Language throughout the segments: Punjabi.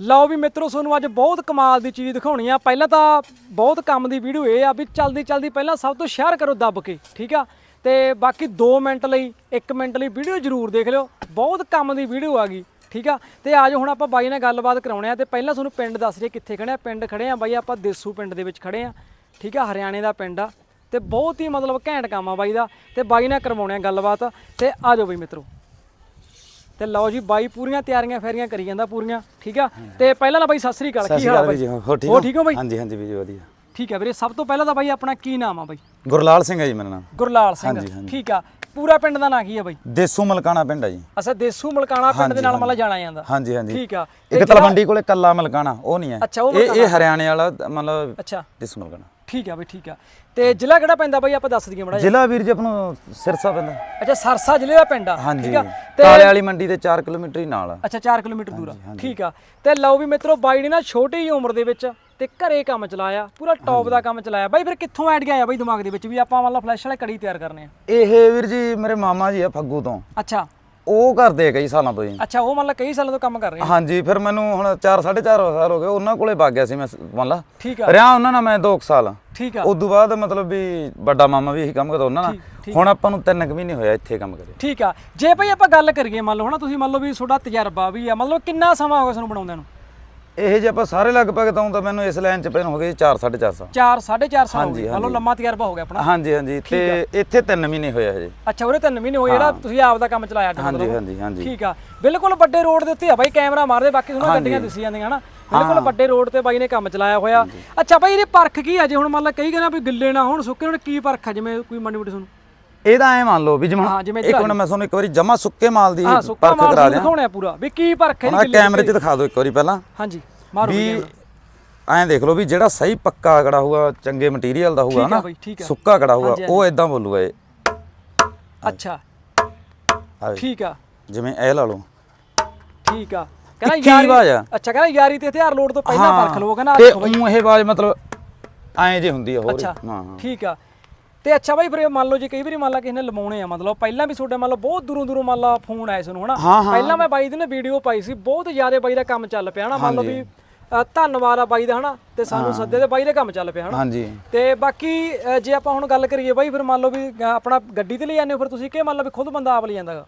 ਲਓ ਵੀ ਮਿੱਤਰੋ, ਤੁਹਾਨੂੰ ਅੱਜ ਬਹੁਤ ਕਮਾਲ ਦੀ ਚੀਜ਼ ਦਿਖਾਉਣੀ ਆ। ਪਹਿਲਾਂ ਤਾਂ ਬਹੁਤ ਕੰਮ ਦੀ ਵੀਡੀਓ ਇਹ ਆ ਵੀ ਜਲਦੀ ਜਲਦੀ ਪਹਿਲਾਂ ਸਭ ਤੋਂ ਸ਼ੇਅਰ ਕਰੋ ਦੱਬ ਕੇ, ਠੀਕ ਆ? ਤੇ ਬਾਕੀ 2 ਮਿੰਟ ਲਈ 1 ਮਿੰਟ ਲਈ ਵੀਡੀਓ ਜ਼ਰੂਰ ਦੇਖ ਲਿਓ। ਬਹੁਤ ਕੰਮ ਦੀ ਵੀਡੀਓ ਆ ਗਈ, ਠੀਕ ਆ? ਤੇ ਆਜੋ ਹੁਣ ਆਪਾਂ ਬਾਈ ਨਾਲ ਗੱਲਬਾਤ ਕਰਾਉਣੇ ਆ। ਤੇ ਪਹਿਲਾਂ ਤੁਹਾਨੂੰ ਪਿੰਡ ਦੱਸ ਰਹੀ ਕਿੱਥੇ ਖੜੇ ਆ। ਪਿੰਡ ਖੜੇ ਆ ਬਾਈ, ਆਪਾਂ ਦੇਸੂ ਪਿੰਡ ਦੇ ਵਿੱਚ ਖੜੇ ਆ, ਠੀਕ ਆ? ਹਰਿਆਣੇ ਦਾ ਪਿੰਡ ਆ। ਤੇ ਬਹੁਤ ਹੀ ਮਤਲਬ ਘੈਂਟ ਕੰਮ ਆ ਬਾਈ ਦਾ। ਤੇ ਬਾਈ ਨਾਲ ਕਰਵਾਉਣੇ ਆ ਗੱਲਬਾਤ। ਤੇ ਆਜੋ ਬਈ ਮਿੱਤਰੋ। ਤੇ ਲਓ ਜੀ ਬਾਈ ਪੂਰੀਆਂ ਤਿਆਰੀਆਂ ਫੇਰੀਆਂ ਕਰੀ ਜਾਂਦਾ ਪੂਰੀਆਂ ਠੀਕ ਆ? ਤੇ ਪਹਿਲਾਂ ਨਾ ਬਾਈ ਸਤਿ ਸ੍ਰੀ ਅਕਾਲ ਕੀ ਹਾਲ ਬਾਈ? ਹੋ ਠੀਕ ਹੋ? ਠੀਕ ਹੋ ਬਾਈ? ਹਾਂਜੀ ਹਾਂਜੀ ਵੀ ਜੀ ਵਧੀਆ। ਠੀਕ ਆ ਵੀਰੇ ਸਭ ਤੋਂ ਪਹਿਲਾਂ ਤਾਂ ਬਾਈ ਆਪਣਾ ਕੀ ਨਾਮ ਆ ਬਾਈ? ਗੁਰਲਾਲ ਸਿੰਘ ਹੈ ਜੀ ਮੇਰਾ ਨਾਮ। ਗੁਰਲਾਲ ਸਿੰਘ। ਠੀਕ ਆ। ਪੂਰਾ ਪਿੰਡ ਦਾ ਨਾਂ ਕੀ ਆ ਬਾਈ? ਦੇਸੂ ਮਲਕਾਣਾ ਪਿੰਡ ਹੈ ਜੀ। ਅਸਾ ਦੇਸੂ ਮਲਕਾਣਾ ਪਿੰਡ ਦੇ ਨਾਲ ਮਤਲਬ ਜਾਣਾ ਜਾਂਦਾ। ਹਾਂਜੀ ਹਾਂਜੀ। ਠੀਕ ਆ। ਇੱਕ ਤਲਵੰਡੀ ਕੋਲੇ ਕੱਲਾ ਮਲਕਾਣਾ ਉਹ ਨਹੀਂ ਹੈ। ਅੱਛਾ, ਇਹ ਇਹ ਹਰਿਆਣੇ ਵਾਲਾ ਮਤਲਬ ਅੱਛਾ। ਦੇਸੂ ਮਲਕਾਣਾ। ਠੀਕ ਆ ਬਈ ਠੀਕ ਆ। ਤੇ ਜ਼ਿਲ੍ਹਾ ਕਿਹੜਾ ਪੈਂਦਾ ਬਾਈ? ਆਪਾਂ ਦੱਸ ਦਈਏ ਮੜਾ ਜ਼ਿਲ੍ਹਾ ਵੀਰ ਜੀ ਆਪਣਾ ਸਿਰਸਾ ਪੈਂਦਾ। ਅੱਛਾ ਸਰਸਾ ਜ਼ਿਲ੍ਹੇ ਦਾ ਪਿੰਡ ਆ। ਠੀਕ ਆ। ਤੇ ਕਾਲੇ ਵਾਲੀ ਮੰਡੀ ਦੇ 4 ਕਿਲੋਮੀਟਰ ਹੀ ਨਾਲ ਆ। ਅੱਛਾ 4 ਕਿਲੋਮੀਟਰ ਦੂਰ ਆ। ਠੀਕ ਆ। ਤੇ ਲਓ ਵੀ ਮਿੱਤਰੋ ਬਾਈ ਨੇ ਨਾ ਛੋਟੀ ਜਿਹੀ ਉਮਰ ਦੇ ਵਿੱਚ ਤੇ ਘਰੇ ਕੰਮ ਚਲਾਇਆ ਪੂਰਾ ਟੌਪ ਦਾ ਕੰਮ ਚਲਾਇਆ। ਬਾਈ ਫਿਰ ਕਿੱਥੋਂ ਆਈਡੀਆ ਆਇਆ ਬਾਈ ਦਿਮਾਗ ਦੇ ਵਿੱਚ ਵੀ ਆਪਾਂ ਮਤਲਬ ਫਲੈਸ਼ ਵਾਲੇ ਕੜੀ ਤਿਆਰ ਕਰਨੇ ਆ? ਇਹ ਵੀਰ ਜੀ ਮੇਰੇ ਮਾਮਾ ਜੀ ਆ ਫੱਗੂ ਤੋਂ। ਅੱਛਾ। ਉਹ ਕਰਦੇ ਆ ਕਈ ਸਾਲਾਂ ਤੋਂ ਜੀ। ਅੱਛਾ ਉਹ ਮਤਲਬ ਕਈ ਸਾਲਾਂ ਤੋਂ ਕੰਮ ਕਰ ਰਹੇ ਆ? ਹਾਂਜੀ ਫਿਰ ਮੈਨੂੰ ਹੁਣ 4 4.5 ਸਾਲ ਹੋ ਗਏ ਉਹਨਾਂ ਕੋਲੇ ਵਗ ਗਿਆ ਸੀ ਮੈਂ ਮੰਨ ਲਾ। ਠੀਕ ਆ। ਰਿਹਾ ਉਹਨਾਂ ਨਾਲ ਮੈਂ 2 ਸਾਲ। ਠੀਕ ਆ। ਉਦੋਂ ਬਾਅਦ ਮਤਲਬ ਵੀ ਵੱਡਾ ਮਾਮਾ ਵੀ ਇਹੀ ਕੰਮ ਕਰਦਾ ਉਹਨਾਂ ਨਾਲ। ਹੁਣ ਆਪਾਂ ਨੂੰ ਤਿੰਨ ਕੁ ਮਹੀਨੇ ਹੋਇਆ ਇੱਥੇ ਕੰਮ ਕਰੇ। ਠੀਕ ਆ। ਜੇ ਭਾਈ ਆਪਾਂ ਗੱਲ ਕਰੀਏ ਮੰਨ ਲਓ ਹਨਾ ਤੁਸੀਂ ਮੰਨ ਲਓ ਵੀ ਤੁਹਾਡਾ ਤਜਰਬਾ ਵੀ ਆ ਮਤਲਬ ਕਿੰਨਾ ਸਮਾਂ ਹੋ ਗਿਆ ਤੁਹਾਨੂੰ ਬਣਾਉਂਦਿਆਂ ਨੂੰ? ਇਹ ਜੇ ਆਪਾਂ ਸਾਰੇ ਲਗਭਗ ਤਾਂ ਤਾਂ ਮੈਨੂੰ ਇਸ ਲਾਈਨ 'ਚ ਪੈਨ ਹੋ ਗਏ 4 4.5 ਸਾਲ 4 4.5 ਸਾਲ ਹੋ ਹਾਂਜੀ, ਗਏ। ਹਾਂਜੀ। ਲੰਮਾ ਤਜਰਬਾ ਹੋ ਗਿਆ ਆਪਣਾ। ਹਾਂਜੀ ਹਾਂਜੀ। ਤੇ ਇੱਥੇ 3 ਮਹੀਨੇ ਹੋਇਆ ਹਜੇ। ਅੱਛਾ ਉਹਦੇ 3 ਮਹੀਨੇ ਹੋਏ ਜਿਹੜਾ ਤੁਸੀਂ ਆਪ ਦਾ ਕੰਮ ਚਲਾਇਆ ਅੱਡ ਹਾਂਜੀ ਮਤਲਬ। ਹਾਂਜੀ ਹਾਂਜੀ। ਠੀਕ ਆ। ਬਿਲਕੁਲ ਵੱਡੇ ਰੋਡ ਦੇ ਉੱਤੇ ਆ ਬਾਈ ਕੈਮਰਾ ਮਾਰਦੇ ਬਾਕੀ ਤੁਹਾਨੂੰ ਗੱਡੀਆਂ ਦਿਸੀ ਜਾਂਦੀਆਂ ਹਨਾ? ਬਿਲਕੁਲ ਵੱਡੇ ਰੋਡ ਤੇ ਬਾਈ ਨੇ ਕੰਮ ਚਲਾਇਆ ਹੋਇਆ। ਅੱਛਾ ਬਾਈ ਇਹਦੀ ਪਰਖ ਕੀ ਆ? ਜੇ ਹੁਣ ਮੰਨ ਲਾ ਕਈ ਕਹਿੰਦਾ ਵੀ ਗਿੱਲੇ ਨਾ ਹੋਣ ਸੁੱਕੇ ਹੋਣ ਕੀ ਪਰਖ ਆ? ਜਿਵੇਂ ਕੋਈ ਮੰਡੀ ਮੁੰਡੀ ਤੁਹਾਨੂੰ ਇਹਦਾ ਐ ਮੰਨ ਲਓ ਵੀ ਜਿਵੇਂ ਇੱਕ ਮਿੰਟ ਮੈਂ ਤੁਹਾਨੂੰ ਇੱਕ ਵਾਰੀ ਜਮਾ ਸੁੱਕੇ ਮਾਲ ਦੀ ਹਾਂ ਸੁੱਕਾ ਪਰਖ ਮਾਲ ਕਰਾ ਦਿਆਂ। ਦਿਖਾਉਣਾ ਪੂਰਾ। ਵੀ ਕੀ ਪਰਖ ਹੈ ਕੈਮਰੇ 'ਚ ਦਿਖਾ ਦਿਓ ਇੱਕ ਵਾਰੀ ਪਹਿਲਾਂ। ਹਾਂਜੀ ਮਾਰੋ ਵੀ। ਐਂ ਦੇਖ ਲਓ ਵੀ ਜਿਹੜਾ ਸਹੀ ਪੱਕਾ ਕੜਾ ਹੋਊਗਾ ਚੰਗੇ ਮਟੀਰੀਅਲ ਦਾ ਹੋਊਗਾ ਨਾ। ਸੁੱਕਾ ਕੜਾ ਹੋਊਗਾ ਉਹ ਇਦਾਂ ਬੋਲੂਗਾ ਇਹ। ਅੱਛਾ। ਠੀਕ ਆ। ਜਿਵੇਂ ਇਹ ਲਾ ਲਓ। ਠੀਕ ਆ। ਕਹਿੰਦਾ ਯਾਰੀ। ਅੱਛਾ ਕਹਿੰਦਾ ਯਾਰੀ ਤੇ ਹਥਿਆਰ ਲੋਡ ਤੋਂ ਪਹਿਲਾਂ ਪਰਖ ਲਓ ਕਹਿੰਦਾ ਤੇ ਊਂ ਇਹ ਆਵਾਜ਼ ਮਤਲਬ ਐਂ ਜੇ ਹੁੰਦੀ ਆ ਹੋਰ। ਹਾਂ। ਠੀਕ ਆ। ਤੇ ਅੱਛਾ ਬਾਈ ਫਿਰ ਮੰਨ ਲਓ ਜੇ ਕਈ ਵਾਰੀ ਮੰਨ ਲਾ ਕਿਸੇ ਨੇ ਲਮਾਉਣੇ ਆ ਮਤਲਬ ਪਹਿਲਾਂ ਵੀ ਤੁਹਾਡੇ ਮੰਨ ਲਓ ਬਹੁਤ ਦੂਰੋਂ ਦੂਰੋਂ ਮੰਨ ਲਾ ਫੋਨ ਆਏ ਸਾਨੂੰ ਹਨਾ। ਪਹਿਲਾਂ ਮੈਂ ਬਾਈ ਦੀ ਨਾ ਵੀਡੀਓ ਪਾਈ ਸੀ ਬਹੁਤ ਜ਼ਿਆਦਾ ਬਾਈ ਦਾ ਕੰਮ ਚੱਲ ਪਿਆ ਹਨਾ? ਮੰਨ ਲਓ ਵੀ ਧੰਨਵਾਦ ਆ ਬਾਈ ਦਾ ਹਨਾ? ਤੇ ਸਾਨੂੰ ਸੱਦੇ ਤੇ ਬਾਈ ਦਾ ਕੰਮ ਚੱਲ ਪਿਆ ਹਨਾ? ਹਾਂਜੀ। ਤੇ ਬਾਕੀ ਜੇ ਆਪਾਂ ਹੁਣ ਗੱਲ ਕਰੀਏ ਬਾਈ ਫਿਰ ਮੰਨ ਲਓ ਵੀ ਆਪਣਾ ਗੱਡੀ ਤੇ ਲੈ ਜਾਂਦੇ ਹੋ ਫਿਰ ਤੁਸੀਂ ਕਿ ਮੰਨ ਲਓ ਵੀ ਖੁਦ ਬੰਦਾ ਆਪ ਲੈ ਜਾਂਦਾਗਾ?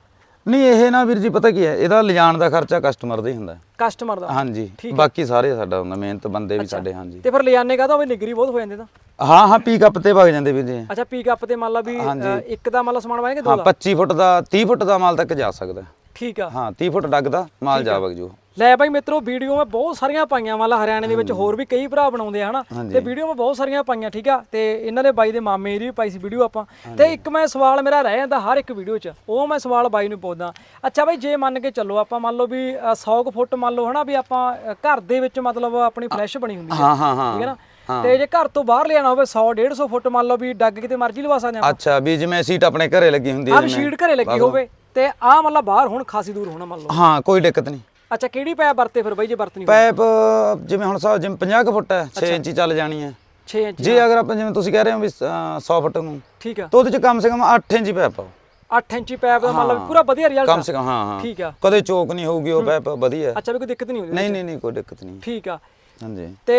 ਨਹੀਂ ਇਹ ਨਾ ਵੀਰ ਜੀ ਪਤਾ ਕੀ ਹੈ ਇਹਦਾ ਲਿਜਾਣ ਦਾ ਖਰਚਾ ਕਸਟਮਰ ਦਾ ਹੀ ਹੁੰਦਾ ਹੈ। ਕਸਟਮਰ ਦਾ? ਹਾਂਜੀ ਬਾਕੀ ਸਾਰੇ ਸਾਡਾ ਹੁੰਦਾ ਮਿਹਨਤ ਬੰਦੇ ਵੀ ਸਾਡੇ ਹਾਂਜੀ। ਤੇ ਫਿਰ ਲੈ ਜਾਂਦੇ ਕਹਦਾ ਵੀ ਨਿਗਰੀ ਬਹੁਤ ਹੋ ਜਾਂਦੇ ਤਾਂ। ਹਾਂ ਹਾਂ ਪੀਕ ਅਪ ਤੇ ਵਗ ਜਾਂਦੇ ਵੀਰ ਜੀ। ਅੱਛਾ ਪੀਕ ਅਪ ਤੇ ਮੰਨ ਲਾ ਵੀ ਅ, ਇੱਕ ਦਾ ਮੰਨ ਲਾ ਸਮਾਨ ਵਾਏ ਕਿ ਦੋ ਹਾਂ ਦਾ? 25 ਫੁੱਟ ਦਾ 30 ਫੁੱਟ ਦਾ ਮਾਲ ਤੱਕ ਜਾ ਸਕਦਾ। ਹੈ। ਠੀਕ ਆ। ਹਾਂ 30 ਫੁੱਟ ਡੱਗ ਦਾ ਮਾਲ ਜਾ ਵਗ ਜੂ। ਲੈ ਬਾਈ ਮਿੱਤਰੋ ਵੀਡੀਓ ਮੈਂ ਬਹੁਤ ਸਾਰੀਆਂ ਪਾਈਆਂ ਮੰਨ ਲਾ ਹਰਿਆਣੇ ਦੇ ਵਿੱਚ ਹੋਰ ਵੀ ਕਈ ਭਰਾ ਬਣਾਉਂਦੇ ਆ ਹਨਾ? ਤੇ ਵੀਡੀਓ ਮੈਂ ਬਹੁਤ ਸਾਰੀਆਂ ਪਾਈਆਂ ਠੀਕ ਆ? ਤੇ ਇਹਨਾਂ ਦੇ ਬਾਈ ਦੇ ਮਾਮੇ ਦੀ ਵੀ ਪਾਈ ਸੀ ਵੀਡੀਓ ਆਪਾਂ। ਤੇ ਇੱਕ ਮੈਂ ਸਵਾਲ ਮੇਰਾ ਰਹਿ ਜਾਂਦਾ ਹਰ ਇੱਕ ਵੀਡੀਓ 'ਚ ਉਹ ਮੈਂ ਸਵਾਲ ਬਾਈ ਨੂੰ ਪੁੱਛਦਾ। ਅੱਛਾ ਬਾਈ ਜੇ ਮੰਨ ਕੇ ਚੱਲੋ ਆਪਾਂ ਮੰਨ ਲਓ ਵੀ ਅ, 100 ਕੁ ਫੁੱਟ ਮੰਨ ਲਓ ਹਨਾ ਵੀ ਆਪਾਂ ਘਰ ਦੇ ਵਿੱਚ ਮਤਲਬ ਆਪਣੀ ਫਲੈਸ਼ ਬਣੀ ਹੁੰਦੀ ਹੈ ਠੀਕ ਹੈ ਨਾ? ਤੇ ਜੇ ਘਰ ਤੋਂ ਬਾਹਰ ਲਿਆਣਾ ਹੋਵੇ 100 150 ਫੁੱਟ ਮੰਨ ਲਓ ਵੀ ਡੱਗ ਕਿਤੇ ਮਰਜ਼ੀ ਲਵਾ ਸਕਦੇ ਆਪਾਂ। ਅੱਛਾ ਵੀ ਜਿਵੇਂ ਸੀਟ ਆਪਣੇ ਘਰੇ ਲੱਗੀ ਹੁੰਦੀ ਹੈ ਆਹ ਵੀ ਸ਼ੀਟ ਘਰੇ ਲੱਗੀ ਹੋਵੇ ਤੇ ਆ ਮਤਲਬ ਬਾਹਰ ਹੁਣ ਖਾਸੀ ਦੂਰ ਹੋਣਾ ਮੰਨ ਲਓ। ਹਾਂ ਕੋਈ ਦਿੱਕਤ ਨਹੀਂ। ਅੱਛਾ ਕਿਹੜੀ ਪੈ ਵਰਤੇ ਫਿਰ ਬਾਈ ਜੇ ਵਰਤਣੀ ਹੋਵੇ ਪਾਈਪ ਜਿਵੇਂ ਹੁਣ ਸਾਹਿਬ ਜਿਵੇਂ 50 ਕੁ ਫੁੱਟ ਹੈ 6 ਇੰਚੀ ਚੱਲ ਜਾਣੀ ਹੈ। 6 ਇੰਚ ਜੇ ਅਗਰ ਆਪਾਂ ਜਿਵੇਂ ਤੁਸੀਂ ਕਹਿ ਰਹੇ ਹੋ ਵੀ ਅ, 100 ਫੁੱਟ ਨੂੰ ਠੀਕ ਆ ਤਾਂ ਉਹਦੇ ਚ ਕਮ ਸੇ ਕਮ 8 ਇੰਚੀ ਪਾਈਪ ਪਾਓ 8 ਇੰਚੀ ਪੈਪ ਦਾ ਮਤਲਬ ਪੂਰਾ ਵਧੀਆ ਰਿਜ਼ਲਟ ਕਮ ਸੇ ਕਮ ਹਾਂ ਹਾਂ। ਠੀਕ ਆ। ਕਦੇ ਚੋਕ ਨਹੀਂ ਹੋਊਗੀ ਉਹ ਪਾਈਪ ਵਧੀਆ ਅੱਛਾ ਵੀ ਕੋਈ ਦਿੱਕਤ ਨਹੀਂ ਹੁੰਦੀ ਨਹੀਂ ਨਹੀਂ ਨਹੀਂ ਕੋਈ ਦਿੱਕਤ ਨਹੀਂ। ਠੀਕ ਆ। ਹਾਂਜੀ। ਤੇ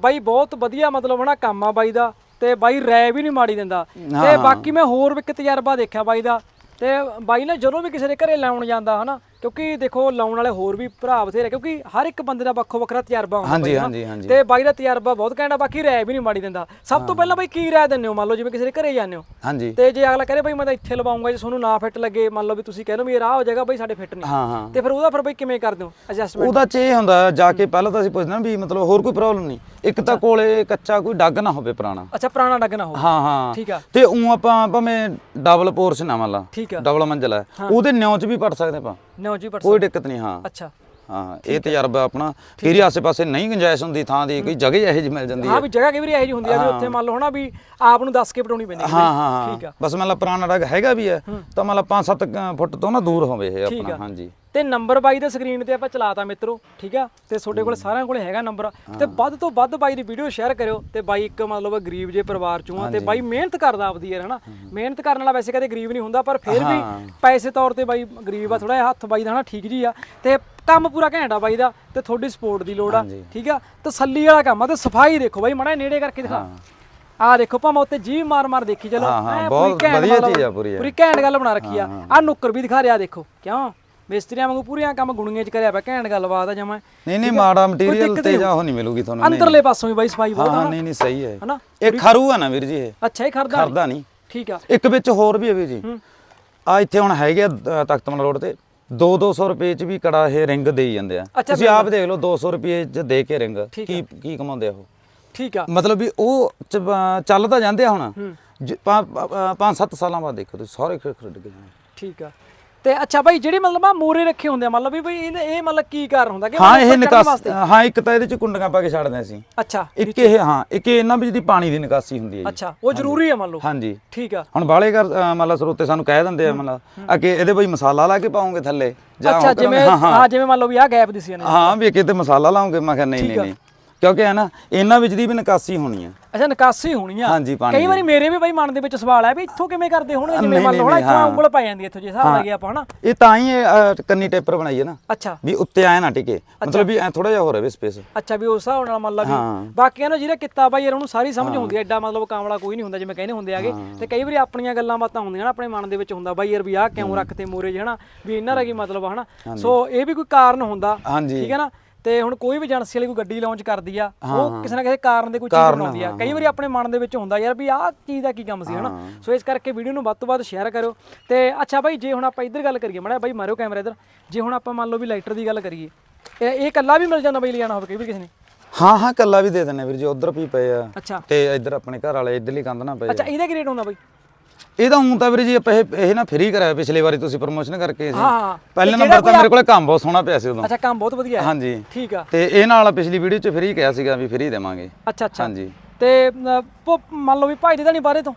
ਬਾਈ ਬਹੁਤ ਵਧੀਆ ਮਤਲਬ ਹਨਾ ਕੰਮ ਆ ਬਾਈ ਦਾ ਤੇ ਬਾਈ ਰਾਇ ਵੀ ਨਹੀਂ ਮਾੜੀ ਦਿੰਦਾ। ਤੇ ਬਾਕੀ ਮੈਂ ਹੋਰ ਵੀ ਇੱਕ ਤਜਰਬਾ ਦੇਖਿਆ ਬਾਈ ਦਾ ਤੇ ਬਾਈ ਨੇ ਜਦੋਂ ਵੀ ਕਿਸੇ ਦੇ ਘਰੇ ਲਾਉਣ ਜਾਂਦਾ ਹਨਾ ਕਿਉਂਕਿ ਦੇਖੋ ਲਾਉਣ ਵਾਲੇ ਹੋਰ ਵੀ ਭਰਾ ਬਥੇਰੇ ਕਿਉਂਕਿ ਹਰ ਇੱਕ ਬੰਦੇ ਦਾ ਵੱਖੋ ਵੱਖਰਾ ਤਜਰਬਾ ਹੁੰਦਾ ਹਾਂਜੀ ਤੇ ਬਾਈ ਦਾ ਤਜਰਬਾ ਬਹੁਤ ਕਹਿੰਦਾ ਬਾਕੀ ਰਾਇ ਵੀ ਨਹੀਂ ਮਾੜੀ ਦਿੰਦਾ। ਸਭ ਤੋਂ ਪਹਿਲਾਂ ਬਾਈ ਕੀ ਰਾਇ ਦਿੰਦੇ ਹੋ? ਮੰਨ ਲਓ ਜਿਵੇਂ ਕਿਸੇ ਦੇ ਘਰੇ ਜਾਂਦੇ ਹੋ। ਹਾਂਜੀ। ਤੇ ਜੇ ਅਗਲਾ ਕਹੇ ਬਾਈ ਮੈਂ ਤਾਂ ਇੱਥੇ ਲਵਾਉਂਗਾ ਜੇ ਤੁਹਾਨੂੰ ਨਾ ਫਿੱਟ ਲੱਗੇ ਮੰਨ ਲਓ ਵੀ ਤੁਸੀਂ ਕਹਿੰਦੇ ਵੀ ਇਹ ਰਾਹ ਹੋ ਜਾਏਗਾ ਬਾਈ ਸਾਡੇ ਫਿੱਟ ਨਹੀਂ। ਹਾਂ ਹਾਂ। ਤੇ ਫਿਰ ਉਹਦਾ ਫਿਰ ਬਾਈ ਕਿਵੇਂ ਕਰਦੇ ਹੋ ਐਡਜਸਟਮੈਂਟ ਉਹਦਾ ਚ ਇਹ ਹੁੰਦਾ ਜਾ ਕੇ ਪਹਿਲਾਂ ਤਾਂ ਅਸੀਂ ਪੁੱਛਦੇ ਹਾਂ ਵੀ ਮਤਲਬ ਹੋਰ ਕੋਈ ਪ੍ਰੋਬਲਮ ਨਹੀਂ। ਇੱਕ ਤਾਂ ਕੋਲੇ ਕੱਚਾ ਕੋਈ ਡੱਗ ਨਾ ਹੋਵੇ ਪੁਰਾਣਾ। ਅੱਛਾ ਪੁਰਾਣਾ ਡੱਗਣਾ ਹੋਵੇ। ਹਾਂ ਹਾਂ। ਠੀਕ ਆ। ਤੇ ਉਹ ਆਪਾਂ ਭਾਵੇਂ ਡਬਲ ਪੋਰਸ਼ਨ ਆ ਮੰਨ ਲਾ ਠੀਕ ਆ। ਡਬਲ ਮੰਜ਼ਲ ਹੈ। ਉਹਦੇ ਨਿਉ ਚ ਵੀ ਪੜ ਸਕਦੇ ਆਪਾਂ। ਨੋ ਜੀ ਪਰ ਕੋਈ ਦਿੱਕਤ ਨਹੀਂ ਹਾਂ। ਅੱਛਾ। ਹਾਂ ਇਹ ਤਜਰਬਾ ਆਪਣਾ ਫਿਰ ਹੀ। ਆਸੇ-ਪਾਸੇ ਨਹੀਂ ਗੁੰਜਾਇਸ਼ ਹੁੰਦੀ ਥਾਂ ਦੀ ਕੋਈ ਜਗ੍ਹਾ ਇਹੋ ਜਿਹੀ ਮਿਲ ਜਾਂਦੀ ਹੈ। ਹਾਂ ਵੀ ਜਗ੍ਹਾ ਕਈ ਵਾਰੀ ਇਹੋ ਜਿਹੀ ਹੁੰਦੀ ਆ ਵੀ ਉੱਥੇ ਮੰਨ ਲਓ ਹਨਾ ਵੀ ਆਪ ਨੂੰ ਦੱਸ ਕੇ ਪਟਾਉਣੀ ਪੈਂਦੀ ਹੈ। ਹਾਂ ਹਾਂ ਠੀਕ ਆ। ਹਾਂ ਬਸ ਮੰਨ ਲਾ ਪੁਰਾਣਾ ਡੱਗ ਹੈਗਾ ਵੀ ਹੈ ਤਾਂ ਮੰਨ ਲਾ 5-7 ਫੁੱਟ ਤੋਂ ਨਾ ਦੂਰ ਹੋਵੇ ਇਹ ਆਪਣਾ ਹਾਂਜੀ। ਤੇ ਨੰਬਰ ਬਾਈ ਦੇ ਸਕਰੀਨ ਤੇ ਆਪਾਂ ਚਲਾਤਾ ਮਿੱਤਰੋ ਠੀਕ ਆ? ਤੇ ਤੁਹਾਡੇ ਕੋਲ ਸਾਰਿਆਂ ਕੋਲ ਹੈਗਾ ਨੰਬਰ ਤੇ ਵੱਧ ਤੋਂ ਵੱਧ ਬਾਈ ਦੀ ਵੀਡੀਓ ਸ਼ੇਅਰ ਕਰਿਓ ਤੇ ਬਾਈ ਇੱਕ ਮਤਲਬ ਗਰੀਬ ਜੇ ਪਰਿਵਾਰ ਚੋਂ ਆ ਤੇ ਬਾਈ ਮਿਹਨਤ ਕਰਦਾ ਆਪਦੀ ਯਾਰ ਹਨਾ? ਮਿਹਨਤ ਕਰਨ ਵਾਲਾ ਵੈਸੇ ਕਦੇ ਗਰੀਬ ਨਹੀਂ ਹੁੰਦਾ ਪਰ ਫਿਰ ਵੀ ਪੈਸੇ ਤੌਰ ਤੇ ਬਾਈ ਗਰੀਬ ਆ ਥੋੜਾ ਜਿਹਾ ਹੱਥ ਬਾਈ ਦਾ ਹਨਾ ਠੀਕ ਜੀ ਆ। ਤੇ ਕੰਮ ਪੂਰਾ ਘੈਂਟ ਆ ਬਾਈ ਦਾ ਤੇ ਤੁਹਾਡੀ ਸਪੋਰਟ ਦੀ ਲੋੜ ਆ ਠੀਕ ਆ? ਤਸੱਲੀ ਵਾਲਾ ਕੰਮ ਆ ਤੇ ਸਫ਼ਾਈ ਦੇਖੋ ਬਾਈ ਮੜਾ ਨੇੜੇ ਕਰਕੇ ਦਿਖਾ। ਆ ਦੇਖੋ ਭਾਵੇਂ ਉੱਤੇ ਜੀ ਮਾਰ ਮਾਰ ਦੇਖੀ ਚਲੋ। ਹਾਂ, ਹਾਂ, ਐਂ ਬਹੁਤ ਪੂਰੀ ਘੈਂਟ ਵਧੀਆ ਚੀਜ਼ ਆ ਪੂਰੀ। ਪੂਰੀ ਘੈਂਟ ਗੱਲ ਬਣਾ ਰੱਖੀ ਆ। ਆ ਨੁੱਕਰ ਵੀ ਦਿਖਾ ਰਿਹਾ ਦੇਖੋ ਕਿਉਂ? ਮਿਸਤਰੀਆਂ ਵਾਂਗੂ ਪੂਰੀਆਂ ਕੰਮ ਗੁਣੀਆਂ ਚ ਕਰਿਆ ਪਿਆ ਘੈਂਟ ਗੱਲਬਾਤ ਆ ਜਮਾ ਨਹੀਂ ਨਹੀਂ ਮਾੜਾ ਮਟੀਰੀਅਲ ਤੇ ਜਾ ਉਹ ਨਹੀਂ ਮਿਲੂਗੀ ਤੁਹਾਨੂੰ ਅੰਦਰਲੇ ਪਾਸੋਂ ਵੀ ਬਾਈ ਸਫ਼ਾਈ ਬਹੁਤ ਹਾਂ ਨਹੀਂ ਨਹੀਂ ਸਹੀ ਹੈ ਹਨਾ ਇਹ ਖਰੂ ਆ ਨਾ ਵੀਰ ਜੀ ਇਹ ਅੱਛਾ ਇਹ ਖਰਦਾ ਖਰਦਾ ਨਹੀਂ ਠੀਕ ਆ ਇੱਕ ਵਿੱਚ ਹੋਰ ਵੀ ਹੈ ਵੀਰ ਜੀ ਆ ਇੱਥੇ ਹੁਣ ਹੈਗੇ ਤਖਤਮਲ ਰੋਡ ਤੇ 2-200 ਰੁਪਏ ਚ ਵੀ ਕੜਾ ਇਹ ਰਿੰਗ ਦੇਈ ਜਾਂਦੇ ਆ ਤੁਸੀਂ ਆਪ ਦੇਖ ਲਓ 200 ਰੁਪਏ ਚ ਦੇ ਕੇ ਰਿੰਗ ਕੀ ਕੀ ਕਮਾਉਂਦੇ ਆ ਉਹ ਠੀਕ ਆ ਮਤਲਬ ਵੀ ਉਹ ਚ- ਅਹ ਚੱਲ ਤਾਂ ਜਾਂਦੇ ਆ ਹੁਣ 5-7 ਸਾਲਾਂ ਬਾਅਦ ਦੇਖੋ ਤੁਸੀਂ ਸਾਰੇ ਖੜ ਖੜ ਗਏ ਠੀਕ ਆ ਤੇ ਅੱਛਾ ਬਾਈ ਜਿਹੜੀ ਮਤਲਬ ਆ ਮੋਰੇ ਰੱਖੇ ਹੁੰਦੇ ਆ ਮਤਲਬ ਵੀ ਬਈ ਇਹ ਮਤਲਬ ਕੀ ਕਾਰਨ ਹੁੰਦਾ? ਕਿ ਹਾਂ ਮਤਲਬ ਇਹ ਨਿਕਾਸ? ਹਾਂ ਇੱਕ ਤਾਂ ਇਹਦੇ ਚ ਕੁੰਡੀਆਂ ਪਾ ਕੇ ਛੱਡਦੇ ਸੀ ਅੱਛਾ ਇੱਕ ਇਹ ਹਾਂ ਇੱਕ ਇਹਨਾਂ ਵਿੱਚ ਦੀ ਪਾਣੀ ਦੀ ਨਿਕਾਸੀ ਹੁੰਦੀ ਹੈ ਜੀ। ਅੱਛਾ ਉਹ ਜ਼ਰੂਰੀ ਆ ਮੰਨ ਲਓ। ਹਾਂਜੀ। ਠੀਕ ਆ। ਹੁਣ ਬਾਲੇ ਘਰ ਲਾ ਸਰੋਤੇ ਸਾਨੂੰ ਕਹਿ ਦਿੰਦੇ ਆ ਮਤਲਬ ਅੱਗੇ ਇਹਦੇ ਬਈ ਮਸਾਲਾ ਲਾ ਕੇ ਪਾਉਂਗੇ ਥੱਲੇ ਜਾਂ ਅੱਛਾ। ਜਿਵੇਂ ਹਾਂ ਹਾਂ। ਹਾਂ ਜਿਵੇਂ ਮੰਨ ਲਓ ਵੀ ਆ ਗੈਪ ਦਿਸੀ ਨੇ ਹਾਂ ਵੀ ਕਿਤੇ ਮਸਾਲਾ ਲਾਉਂਗੇ ਮੈਂ ਕਿਹਾ ਨਹੀਂ ਨਹੀਂ ਨਹੀਂ। ਕਿਉਂਕਿ ਹੈ ਨਾ ਇਹਨਾਂ ਵਿੱਚ ਦੀ ਵੀ ਨਿਕਾਸੀ ਹੋਣੀ ਆ। ਅੱਛਾ ਨਿਕਾਸੀ ਹੋਣੀ ਆ। ਹਾਂਜੀ, ਪਾਣੀ ਕਈ ਵਾਰੀ ਮੇਰੇ ਵੀ ਬਾਈ ਮਨ ਦੇ ਵਿੱਚ ਸਵਾਲ ਆ ਵੀ ਇੱਥੋਂ ਕਿਵੇਂ ਕਰਦੇ ਹੋਣਗੇ ਜਿਵੇਂ ਨਹੀਂ, ਮੰਨ ਲਓ ਹੁਣ ਨਹੀਂ, ਇੱਥੋਂ ਹਾਂ। ਉਂਗਲ ਪੈ ਜਾਂਦੀ ਹੈ ਇੱਥੋਂ ਜੇ ਹਿਸਾਬ ਲੱਗੇ ਆਪਾਂ ਹਨਾ। ਇਹ ਤਾਂ ਹੀ ਇਹ ਅਹ, ਕੰਨੀ ਟੇਪਰ ਬਣਾਈ ਹੈ ਨਾ। ਅੱਛਾ। ਵੀ ਉੱਤੇ ਆਏ ਨਾ ਟਿਕੇ। ਮਤਲਬ ਵੀ ਐ ਥੋੜਾ ਜਿਹਾ ਹੋ ਰਿਹਾ ਸਪੇਸ। ਅੱਛਾ ਵੀ ਉਸ ਹਿਸਾਬ ਨਾਲ ਮੰਨ ਲਾ ਵੀ ਹਾਂ। ਬਾਕੀਆਂ ਨੂੰ ਜਿਹੜਾ ਕਿੱਤਾ ਬਾਈ ਯਾਰ ਉਹਨੂੰ ਸਾਰੀ ਸਮਝ ਹੁੰਦੀ ਹੈ ਐਡਾ ਮਤਲਬ ਕਾਮਲਾ ਕੋਈ ਨਹੀਂ ਹੁੰਦਾ ਜਿਵੇਂ ਕਹਿੰਦੇ ਹੁੰਦੇ ਆਗੇ। ਤੇ ਕਈ ਵਾਰੀ ਆਪਣੀਆਂ ਗੱਲਾਂ ਬਾਤਾਂ ਹੁੰਦੀਆਂ ਨਾ ਆਪਣੇ ਮਨ ਦੇ ਵਿੱਚ ਹੁੰਦਾ ਬਾਈ ਯਾਰ ਵੀ ਆਹ ਕਿਉਂ ਰੱਖਤੇ ਮੋਰੇ ਹਨਾ ਵੀ ਇਹਨਾਂ ਦਾ ਕੀ ਮਤਲਬ ਆ ਹਨਾ। ਸੋ ਇਹ ਵੀ ਕੋਈ ਕਾਰਨ ਹੁੰਦਾ। ਹਾਂਜੀ। ਠੀਕ ਹੈ ਨਾ? ਤੇ ਹੁਣ ਕੋਈ ਵੀ ਏਜੰਸੀ ਵਾਲੀ ਕੋਈ ਗੱਡੀ ਲਾਂਚ ਕਰਦੀ ਆ ਉਹ ਕਿਸੇ ਨਾ ਕਿਸੇ ਕਾਰਨ ਦੇ ਕੋਈ ਚੀਜ਼ ਬਣਾਉਂਦੀ ਆ। ਕਈ ਵਾਰੀ ਆਪਣੇ ਮਨ ਦੇ ਵਿੱਚ ਹੁੰਦਾ ਯਾਰ ਵੀ ਆਹ ਚੀਜ਼ ਦਾ ਕੀ ਕੰਮ ਸੀ ਹਨਾ? ਸੋ ਇਸ ਕਰਕੇ ਵੀਡੀਓ ਨੂੰ ਵੱਧ ਤੋਂ ਵੱਧ ਸ਼ੇਅਰ ਕਰੋ ਤੇ ਅੱਛਾ ਬਾਈ ਜੇ ਹੁਣ ਆਪਾਂ ਇੱਧਰ ਗੱਲ ਕਰੀਏ ਮੜਾ ਬਾਈ ਮਾਰਿਓ ਕੈਮਰਾ ਇੱਧਰ। ਜੇ ਹੁਣ ਆਪਾਂ ਮੰਨ ਲਓ ਵੀ ਲਾਈਟਰ ਦੀ ਗੱਲ ਕਰੀਏ ਇਹ ਇਕੱਲਾ ਵੀ ਮਿਲ ਜਾਂਦਾ ਬਾਈ ਲਿਆਣਾ ਹੋਵੇ ਕਈ ਵਾਰੀ ਕਿਸੇ ਨੇ? ਹਾਂ ਹਾਂ ਕੱਲਾ ਵੀ ਦੇ ਦਿੰਨੇ ਵੀਰ ਜੀ ਉਧਰ ਵੀ ਪਏ ਆ। ਤੇ ਇੱਧਰ ਆਪਣੇ ਘਰ ਵਾਲੇ ਇੱਧਰਲੀ ਕੰਧ ਨਾ ਪਏ ਅੱਛਾ ਇਹਦਾ ਕੀ ਰੇਟ ਹੁੰਦਾ ਬਾਈ? ਇਹ ਤਾਂ ਹੁਣ ਤਾਂ ਵੀਰ ਜੀ ਆਪਾਂ ਇਹ ਇਹ ਨਾ ਫ੍ਰੀ ਕਰਾਇਆ ਪਿਛਲੀ ਵਾਰੀ ਤੁਸੀਂ ਪ੍ਰਮੋਸ਼ਨ ਕਰਕੇ ਸੀ। ਹਾਂ। ਪਹਿਲੇ ਨੰਬਰ ਤਾਂ ਮੇਰੇ ਕੋਲੇ ਕੰਮ ਬਹੁਤ ਸੋਹਣਾ ਪਿਆ ਸੀ ਉਦੋਂ। ਅੱਛਾ ਕੰਮ ਬਹੁਤ ਵਧੀਆ ਹੈ। ਹਾਂਜੀ। ਠੀਕ ਆ। ਤੇ ਇਹ ਨਾਲ ਪਿਛਲੀ ਵੀਡੀਓ 'ਚ ਫ੍ਰੀ ਕਿਹਾ ਸੀਗਾ ਵੀ ਫ੍ਰੀ ਦੇਵਾਂਗੇ। ਅੱਛਾ ਅੱਛਾ। ਹਾਂਜੀ। ਤੇ ਮੰਨ ਲਓ ਵੀ ਭਾਈ ਦੇ ਤਾਂ ਨਹੀਂ ਬਾਰੇ ਤੋਂ?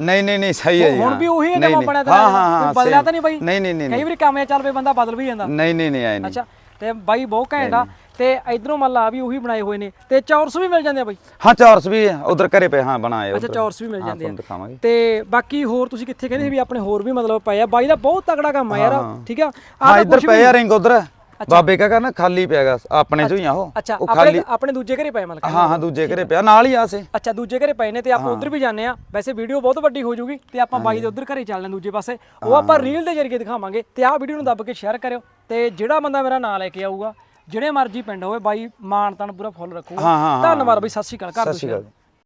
ਨਹੀਂ ਨਹੀਂ ਨਹੀਂ ਸਹੀ ਹੈ ਜੀ ਹੁਣ। ਵੀ ਉਹੀ ਹੈ ਕੰਮ। ਬਣਿਆ ਤਾਂ ਹਾਂ ਹਾਂ ਹਾਂ ਬਦਲਿਆ। ਤਾਂ ਨਹੀਂ ਬਾਈ? ਨਹੀਂ ਨਹੀਂ ਨਹੀਂ ਕਈ ਵਾਰੀ ਕੰਮ ਚੱਲ ਪਏ ਬੰਦਾ ਬਦਲ ਵੀ ਜਾਂਦਾ। ਨਹੀਂ ਨਹੀਂ ਨਹੀਂ ਆਏ ਨਹੀਂ। ਅੱਛਾ। ਤੇ ਬਾਈ ਬਹੁਤ ਘੈਂਟ ਆ। ਤੇ ਇਧਰੋਂ ਮੰਨ ਲਾ ਵੀ ਉਹੀ ਬਣਾਏ ਹੋਏ ਨੇ ਤੇ ਚੌਰਸ ਵੀ ਮਿਲ ਜਾਂਦੇ ਆ ਬਾਈ? ਹਾਂ ਚੌਰਸ ਵੀ ਉਧਰ ਘਰੇ ਪਏ ਹਾਂ ਬਣਾਏ ਅੱਛਾ। ਚੌਰਸ ਵੀ ਮਿਲ ਜਾਂਦੇ ਆ। ਦਿਖਾਵਾਂਗੇ। ਤੇ ਬਾਕੀ ਹੋਰ ਤੁਸੀਂ ਕਿੱਥੇ ਕਹਿੰਦੇ ਵੀ ਆਪਣੇ ਹੋਰ ਵੀ ਮਤਲਬ ਪਏ ਆ? ਬਾਈ ਦਾ ਬਹੁਤ ਤਗੜਾ ਕੰਮ ਆ ਯਾਰ ਠੀਕ ਆ? ਤਾਂ ਇੱਧਰ ਪਏ ਆ ਰਿੰਗ ਉਧਰ। ਬਾਬੇ ਕਾ ਕਰਨਾ ਖਾਲੀ ਪਿਆਗਾ ਆਪਣੇ ਚੋਂ ਹੀ ਆ ਉਹ। ਅੱਛਾ ਆਪਣੇ ਖਾਲੀ। ਆਪਣੇ ਦੂਜੇ ਘਰੇ ਪਏ ਮਤਲਬ? ਹਾਂ ਹਾਂ ਦੂਜੇ ਘਰੇ ਪਿਆ ਨਾਲ ਹੀ ਆ ਸੇ। ਅੱਛਾ ਦੂਜੇ ਘਰੇ ਪਏ ਨੇ ਤੇ ਆਪਾਂ ਉਧਰ ਵੀ ਜਾਂਦੇ ਆ। ਵੈਸੇ ਵੀਡੀਓ ਬਹੁਤ ਵੱਡੀ ਹੋ ਜੂਗੀ ਤੇ ਆਪਾਂ ਬਾਈ ਦੇ ਉਧਰ ਘਰੇ ਚੱਲਦੇ ਹਾਂ ਦੂਜੇ ਪਾਸੇ। ਉਹ ਆਪਾਂ ਰੀਲ ਦੇ ਜ਼ਰੀਏ ਦਿਖਾਵਾਂਗੇ ਤੇ ਆਹ ਵੀਡੀਓ ਨੂੰ ਦੱਬ ਕੇ ਸ਼ੇਅਰ ਕਰਿਓ ਤੇ ਜਿਹੜਾ ਬੰਦਾ ਮੇਰਾ ਨਾਂ ਲੈ ਕੇ ਆਊਗਾ ਜਿਹੜੇ ਮਰਜ਼ੀ ਪਿੰਡ ਹੋਵੇ ਬਾਈ ਮਾਨ ਤਾਨ ਪੂਰਾ ਫੁੱਲ ਰੱਖੂਗਾ। ਧੰਨਵਾਦ ਬਾਈ ਸਤਿ ਸ਼੍ਰੀ ਅਕਾਲ ਕਰ ਸਤਿ ਸ਼੍ਰੀ। ਅਕਾਲ